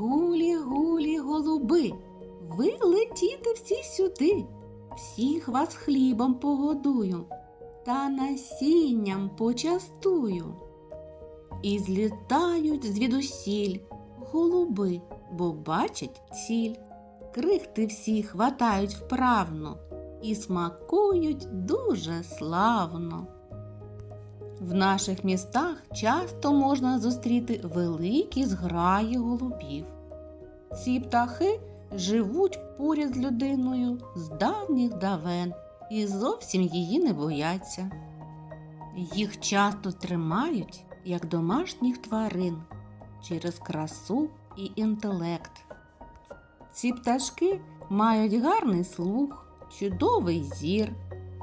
Гулі, гулі, голуби, ви летіте всі сюди, всіх вас хлібом погодую та насінням почастую. І злітають звідусіль голуби, бо бачать ціль. Крихти всі хватають вправно і смакують дуже славно. В наших містах часто можна зустріти великі зграї голубів. Ці птахи живуть поряд з людиною з давніх давен і зовсім її не бояться. Їх часто тримають як домашніх тварин через красу і інтелект. Ці пташки мають гарний слух, чудовий зір,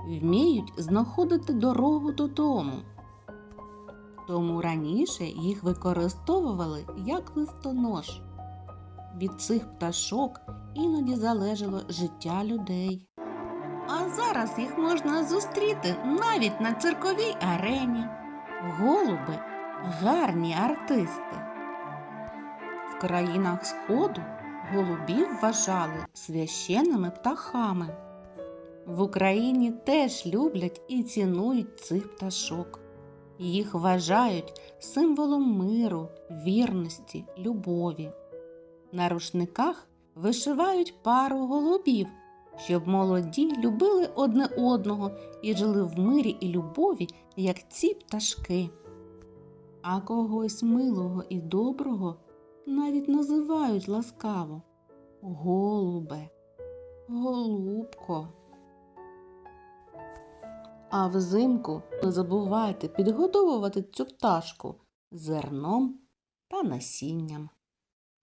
вміють знаходити дорогу додому. Тому раніше їх використовували як листонож. Від цих пташок іноді залежало життя людей. А зараз їх можна зустріти навіть на цирковій арені. Голуби гарні артисти. В країнах Сходу голубів вважали священними птахами. В Україні теж люблять і цінують цих пташок. Їх вважають символом миру, вірності, любові. На рушниках вишивають пару голубів, щоб молоді любили одне одного і жили в мирі і любові, як ці пташки. А когось милого і доброго навіть називають ласкаво голубе, голубко. А взимку не забувайте підгодовувати цю пташку зерном та насінням.